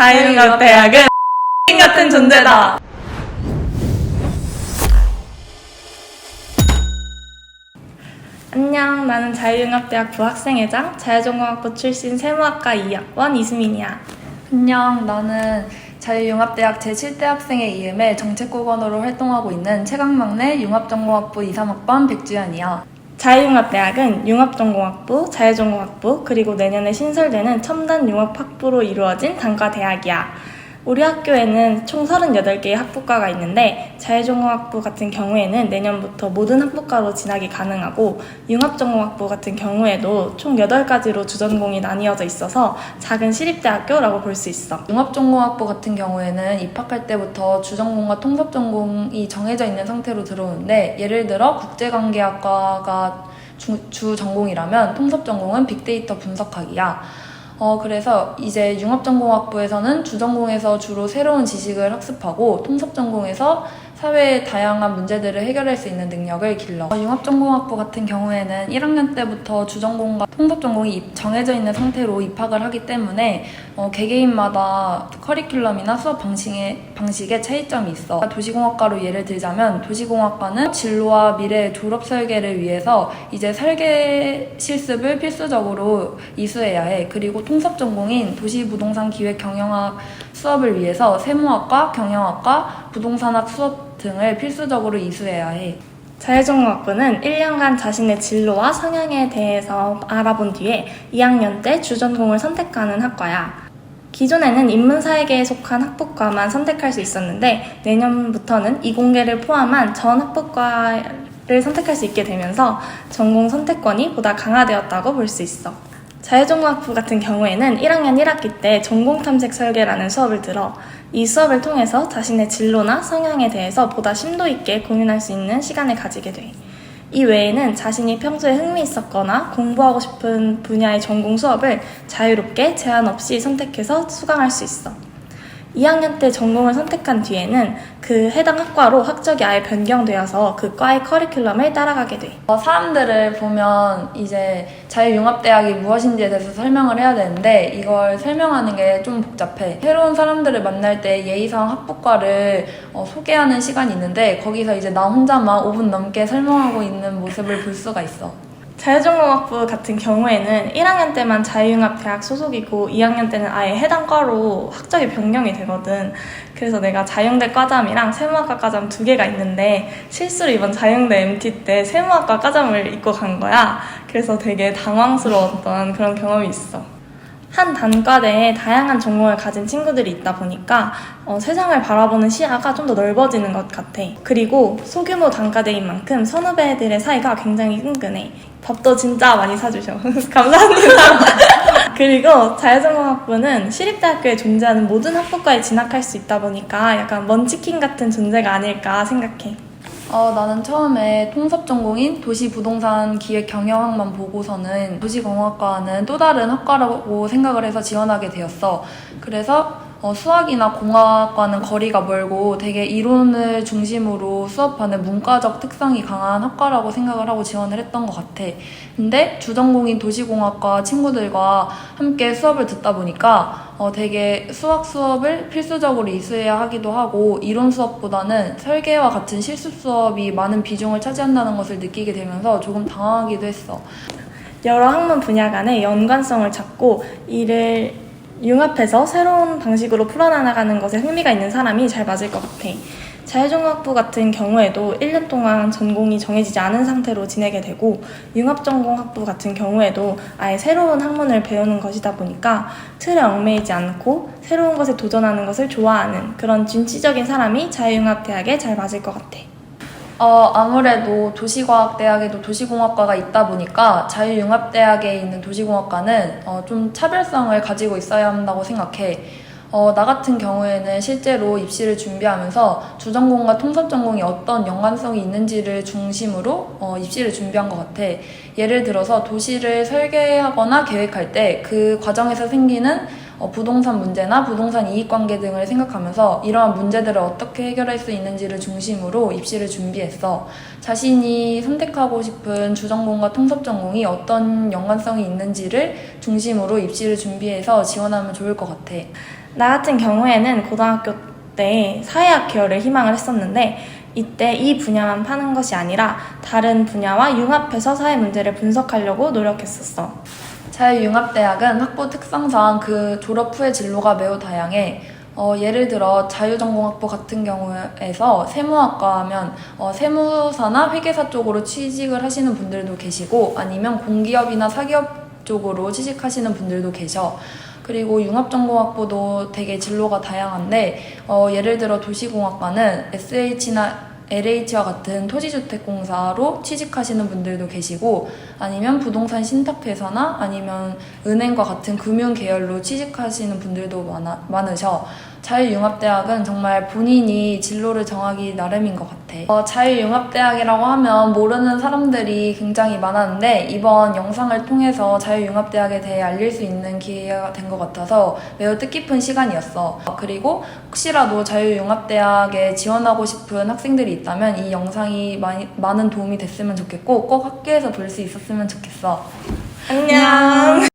자유융합대학은 같은 존재다. 안녕, 나는 자유융합대학 부학생회장, 자유전공학부 출신 세무학과 2학번 이수민이야. 안녕, 나는 자유융합대학 제7대 학생의 이음에 정책국원으로 활동하고 있는 최강막내 융합전공학부 2, 3학번 백주연이야. 자유융합대학은 융합전공학부, 자유전공학부, 그리고 내년에 신설되는 첨단 융합학부로 이루어진 단과대학이야. 우리 학교에는 총 38개의 학부과가 있는데 자유전공학부 같은 경우에는 내년부터 모든 학부과로 진학이 가능하고 융합전공학부 같은 경우에도 총 8가지로 주전공이 나뉘어져 있어서 작은 시립대학교라고 볼 수 있어. 융합전공학부 같은 경우에는 입학할 때부터 주전공과 통섭전공이 정해져 있는 상태로 들어오는데 예를 들어 국제관계학과가 주, 주 전공이라면 통섭전공은 빅데이터 분석학이야. 어, 그래서 이제 융합전공학부에서는 주전공에서 주로 새로운 지식을 학습하고 통섭전공에서 사회의 다양한 문제들을 해결할 수 있는 능력을 길러. 어, 융합전공학부 같은 경우에는 1학년 때부터 주전공과 통섭전공이 입- 정해져 있는 상태로 입학을 하기 때문에 어, 개개인마다 커리큘럼이나 수업 방식에, 방식에 차이점이 있어. 도시공학과로 예를 들자면 도시공학과는 진로와 미래 졸업 설계를 위해서 이제 설계 실습을 필수적으로 이수해야 해. 그리고 통섭전공인 도시부동산 기획 경영학 수업을 위해서 세무학과, 경영학과, 부동산학 수업 등을 필수적으로 이수해야 해. 자유전공학부는 1년간 자신의 진로와 성향에 대해서 알아본 뒤에 2학년 때 주전공을 선택하는 학과야. 기존에는 인문사회계에 속한 학부과만 선택할 수 있었는데 내년부터는 이공계를 포함한 전 학부과를 선택할 수 있게 되면서 전공 선택권이 보다 강화되었다고 볼 수 있어. 자유전공학부 같은 경우에는 1학년 1학기 때 전공탐색 설계라는 수업을 들어 이 수업을 통해서 자신의 진로나 성향에 대해서 보다 심도 있게 고민할 수 있는 시간을 가지게 돼. 이 외에는 자신이 평소에 흥미 있었거나 공부하고 싶은 분야의 전공 수업을 자유롭게 제한 없이 선택해서 수강할 수 있어. 2학년 때 전공을 선택한 뒤에는 그 해당 학과로 학적이 아예 변경되어서 그 과의 커리큘럼을 따라가게 돼. 어, 사람들을 보면 이제 자유융합대학이 무엇인지에 대해서 설명을 해야 되는데 이걸 설명하는 게 좀 복잡해. 새로운 사람들을 만날 때 예의상 학부과를 어, 소개하는 시간이 있는데 거기서 이제 나 혼자만 5분 넘게 설명하고 있는 모습을 볼 수가 있어. 자유전공학부 같은 경우에는 1학년 때만 자유융합 대학 소속이고 2학년 때는 아예 해당 과로 학적이 변경이 되거든. 그래서 내가 자영대 과잠이랑 세무학과 과잠 두 개가 있는데 실수로 이번 자영대 MT 때 세무학과 과잠을 입고 간 거야. 그래서 되게 당황스러웠던 그런 경험이 있어. 한 단과대에 다양한 전공을 가진 친구들이 있다 보니까 어, 세상을 바라보는 시야가 좀 더 넓어지는 것 같아. 그리고 소규모 단과대인 만큼 선후배들의 사이가 굉장히 끈끈해. 밥도 진짜 많이 사주셔. 감사합니다. 그리고 자유전공학부는 시립대학교에 존재하는 모든 학부과에 진학할 수 있다 보니까 약간 먼치킨 같은 존재가 아닐까 생각해. 어, 나는 처음에 통섭 전공인 도시부동산 기획 경영학만 보고서는 도시공학과는 또 다른 학과라고 생각을 해서 지원하게 되었어. 그래서 어, 수학이나 공학과는 거리가 멀고 되게 이론을 중심으로 수업하는 문과적 특성이 강한 학과라고 생각을 하고 지원을 했던 것 같아. 근데 주전공인 도시공학과 친구들과 함께 수업을 듣다 보니까 어, 되게 수학 수업을 필수적으로 이수해야 하기도 하고 이론 수업보다는 설계와 같은 실습 수업이 많은 비중을 차지한다는 것을 느끼게 되면서 조금 당황하기도 했어. 여러 학문 분야 간의 연관성을 찾고 이를 융합해서 새로운 방식으로 풀어나가는 것에 흥미가 있는 사람이 잘 맞을 것 같아. 자유전공학부 같은 경우에도 1년 동안 전공이 정해지지 않은 상태로 지내게 되고 융합전공학부 같은 경우에도 아예 새로운 학문을 배우는 것이다 보니까 틀에 얽매이지 않고 새로운 것에 도전하는 것을 좋아하는 그런 진취적인 사람이 자유융합대학에 잘 맞을 것 같아. 어, 아무래도 도시과학대학에도 도시공학과가 있다 보니까 자유융합대학에 있는 도시공학과는 어, 좀 차별성을 가지고 있어야 한다고 생각해. 어, 나 같은 경우에는 실제로 입시를 준비하면서 주전공과 통섭 전공이 어떤 연관성이 있는지를 중심으로 어, 입시를 준비한 것 같아. 예를 들어서 도시를 설계하거나 계획할 때 그 과정에서 생기는 어, 부동산 문제나 부동산 이익관계 등을 생각하면서 이러한 문제들을 어떻게 해결할 수 있는지를 중심으로 입시를 준비했어. 자신이 선택하고 싶은 주전공과 통섭전공이 어떤 연관성이 있는지를 중심으로 입시를 준비해서 지원하면 좋을 것 같아. 나 같은 경우에는 고등학교 때 사회학 계열을 희망을 했었는데 이때 이 분야만 파는 것이 아니라 다른 분야와 융합해서 사회 문제를 분석하려고 노력했었어. 자유융합대학은 학부 특성상 그 졸업 후의 진로가 매우 다양해. 어, 예를 들어 자유전공학부 같은 경우에서 세무학과 하면 어, 세무사나 회계사 쪽으로 취직을 하시는 분들도 계시고 아니면 공기업이나 사기업 쪽으로 취직하시는 분들도 계셔. 그리고 융합전공학부도 되게 진로가 다양한데 어, 예를 들어 도시공학과는 SH나 LH와 같은 토지주택공사로 취직하시는 분들도 계시고 아니면 부동산 신탁회사나 아니면 은행과 같은 금융 계열로 취직하시는 분들도 많아, 많으셔. 자유융합대학은 정말 본인이 진로를 정하기 나름인 것 같아. 어, 자유융합대학이라고 하면 모르는 사람들이 굉장히 많았는데 이번 영상을 통해서 자유융합대학에 대해 알릴 수 있는 기회가 된 것 같아서 매우 뜻깊은 시간이었어. 어, 그리고 혹시라도 자유융합대학에 지원하고 싶은 학생들이 있다면 이 영상이 많이, 많은 도움이 됐으면 좋겠고 꼭 학교에서 볼 수 있었으면 좋겠어. 안녕.